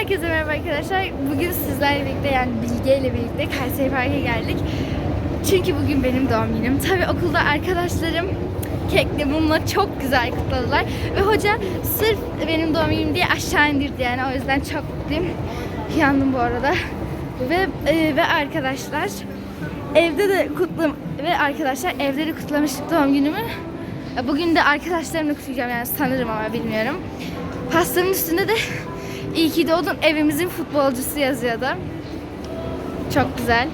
Herkese merhaba arkadaşlar. Bugün sizlerle birlikte yani Bilge ile birlikte Kayseri Park'a geldik. Çünkü bugün benim doğum günüm. Tabii okulda arkadaşlarım kekle mumla çok güzel kutladılar. Ve hoca sırf benim doğum günüm diye aşağı indirdi yani. O yüzden çok mutluyum. Yandım bu arada. Ve e, ve arkadaşlar evde de kutlam ve arkadaşlar evde de kutlamıştık doğum günümü. Bugün de arkadaşlarımla kutlayacağım yani sanırım ama bilmiyorum. Pastanın üstünde de iyi ki doğdun evimizin futbolcusu yazıyordu. Çok güzel.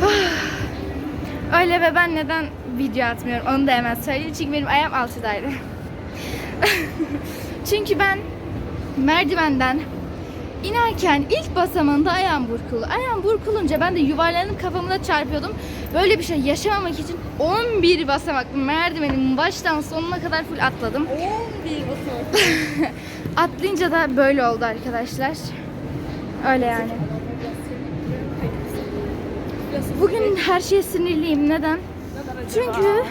Öyle ve ben neden video atmıyorum onu da hemen söyleyeyim. Çünkü benim ayağım altıdaydı. Çünkü ben merdivenden inerken ilk basamağında ayağım burkulu. Ayağım burkulunca ben de yuvarlanıp kafamı da çarpıyordum. Böyle bir şey yaşamamak için 11 basamaklı merdivenin baştan sonuna kadar full atladım. 11 basamak. Atlayınca da böyle oldu arkadaşlar. Öyle yani. Bugün her şeye sinirliyim. Neden? Çünkü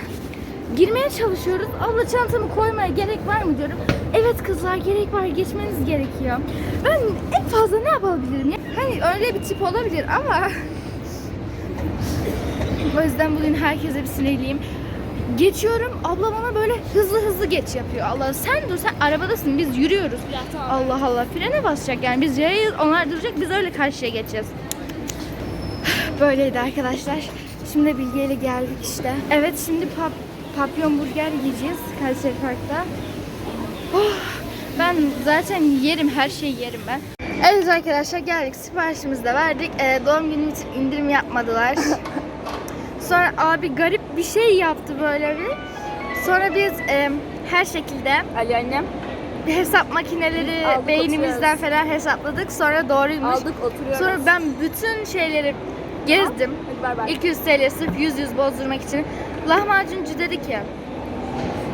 girmeye çalışıyoruz. Abla çantamı koymaya gerek var mı diyorum. Evet kızlar gerek var. Geçmeniz gerekiyor. Ben en fazla ne yapabilirim ya? Hani öyle bir tip olabilir ama o yüzden bugün herkese bir sinirliyim. Geçiyorum. Abla bana böyle hızlı hızlı geç yapıyor. Allah sen dur sen arabadasın biz yürüyoruz. Allah Allah frene basacak yani biz yayayız onlar duracak biz öyle karşıya geçeceğiz. Böyleydi arkadaşlar. Şimdi Bilge ile geldik işte. Evet şimdi pap papyon burger yiyeceğiz Kayseri Park'ta. Oh, ben zaten yerim her şeyi yerim ben. Evet arkadaşlar geldik siparişimizi de verdik. Ee, doğum günü için indirim yapmadılar. Sonra abi garip bir şey yaptı böyle bir. Sonra biz e, her şekilde Ali annem. hesap makineleri Aldık, beynimizden oturuyoruz. falan hesapladık. Sonra doğruymuş. Aldık oturuyoruz. Sonra ben bütün şeyleri gezdim. Hadi bay bay. İlk 100 TL sırf 100 100 bozdurmak için. Lahmacuncu dedi ki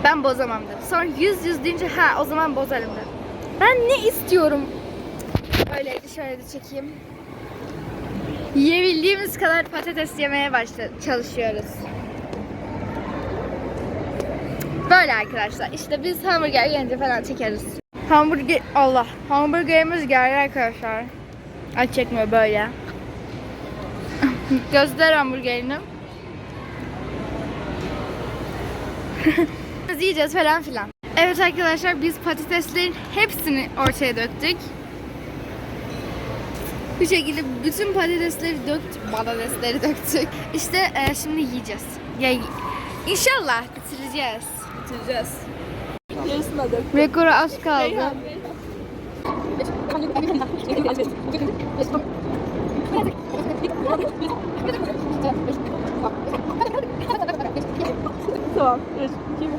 ben bozamam dedi. Sonra 100 100 deyince ha o zaman bozarım dedi. Ben ne istiyorum? Öyleydi şöyle de çekeyim. Yiyebildiğimiz kadar patates yemeye başla çalışıyoruz. Böyle arkadaşlar. İşte biz hamburger gelince falan çekeriz. Hamburger Allah. Hamburgerimiz geldi arkadaşlar. Ay çekmiyor böyle. Göster hamburgerini. biz yiyeceğiz falan filan. Evet arkadaşlar biz patateslerin hepsini ortaya döktük. Bu şekilde bütün patatesleri döktük. Patatesleri döktük. İşte e, şimdi yiyeceğiz. Ya, inşallah bitireceğiz. Bitireceğiz. Yarısını da dök. Rekora az kaldı. Tamam. 3, 2, 1.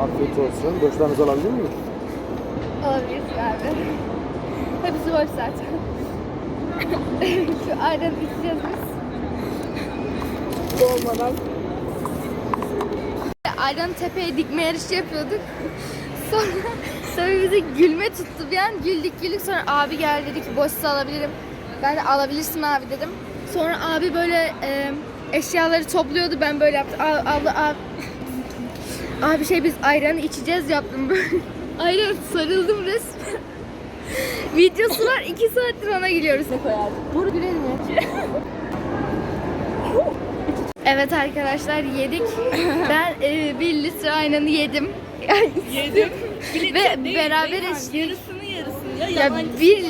Afiyet olsun. Boşlarınızı alabilir miyim? Olabilir abi. Hepsi boş zaten. Şu ayranı içeceğiz biz. Dolmadan. Ayranı tepeye dikme yarışı yapıyorduk. Sonra, sonra bizi gülme tuttu. Bir an güldük güldük sonra abi geldi dedi ki boşsa alabilirim. Ben de alabilirsin abi dedim. Sonra abi böyle e, eşyaları topluyordu ben böyle yaptım. Abla abi, abi şey biz ayranı içeceğiz yaptım böyle. Ayran sarıldım resmen. Videosu var iki saattir ona gülüyoruz. Ne koyardık? Dur gülelim ya. Evet arkadaşlar yedik. Ben e, bir litre ayranı yedim. Yedim. Ve beraber içtik. Yarısını yarısını ya. Ya bir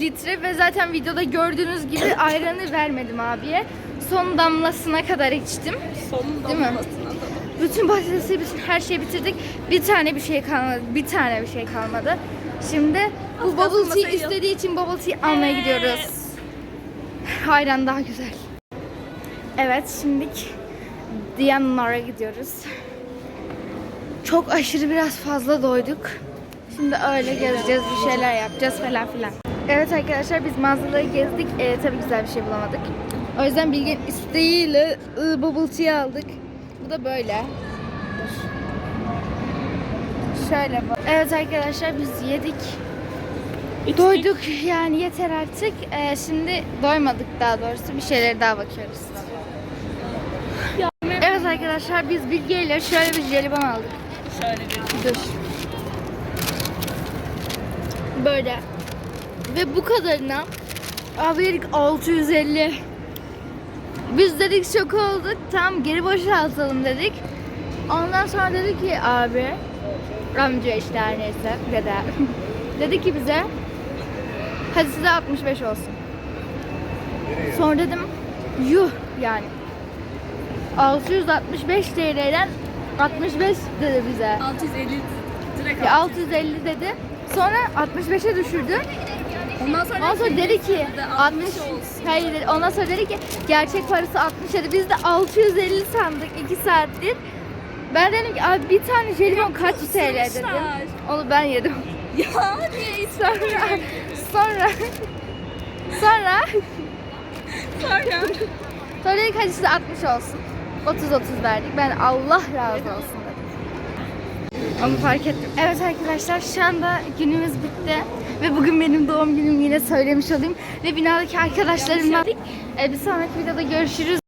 litre ve zaten videoda gördüğünüz gibi ayranı vermedim abiye. Son damlasına kadar içtim. Sonun Değil mi? damlamasına da. Bütün patatesi, bütün her şeyi bitirdik. Bir tane bir şey kalmadı. Bir tane bir şey kalmadı. Şimdi bu bubble tea istediği için bubble tea almaya gidiyoruz. Ayran daha güzel. Evet, şimdilik Diyanar'a gidiyoruz. Çok aşırı biraz fazla doyduk. Şimdi öyle gezeceğiz, bir şeyler yapacağız falan filan. Evet arkadaşlar biz mağazaları gezdik. Ee, tabii güzel bir şey bulamadık. O yüzden Bilge'nin isteğiyle ıı, bubble tea aldık. Bu da böyle. Şöyle bak. Evet arkadaşlar biz yedik. Doyduk yani yeter artık. Ee, şimdi doymadık daha doğrusu. Bir şeylere daha bakıyoruz. Arkadaşlar biz Bilge ile şöyle bir jelibon aldık. Şöyle bir. Dur. Böyle. Ve bu kadarına abi dedik 650. Biz dedik şok olduk. Tam geri boşaltalım dedik. Ondan sonra dedi ki abi amca işte her neyse dede. dedi ki bize hadi size 65 olsun. Sonra dedim yuh yani 665 TL'den 65 dedi bize. 650 direkt Ya 650 dedi. Sonra 65'e düşürdü. Ondan sonra, Ondan sonra dedi ki 60 olsun. Hayır dedi. Ondan sonra dedi ki gerçek parası 60 dedi. Biz de 650 sandık 2 saattir. Ben dedim ki abi bir tane jelibon kaç TL dedim. Onu ben yedim. Ya niye Sonra sonra sonra sonra? sonra dedik hadi size 60 olsun. 30 30 verdik. Ben Allah razı olsun dedim. Onu fark ettim. Evet arkadaşlar şu anda günümüz bitti. Ve bugün benim doğum günüm yine söylemiş olayım. Ve binadaki arkadaşlarımla e, bir sonraki videoda görüşürüz.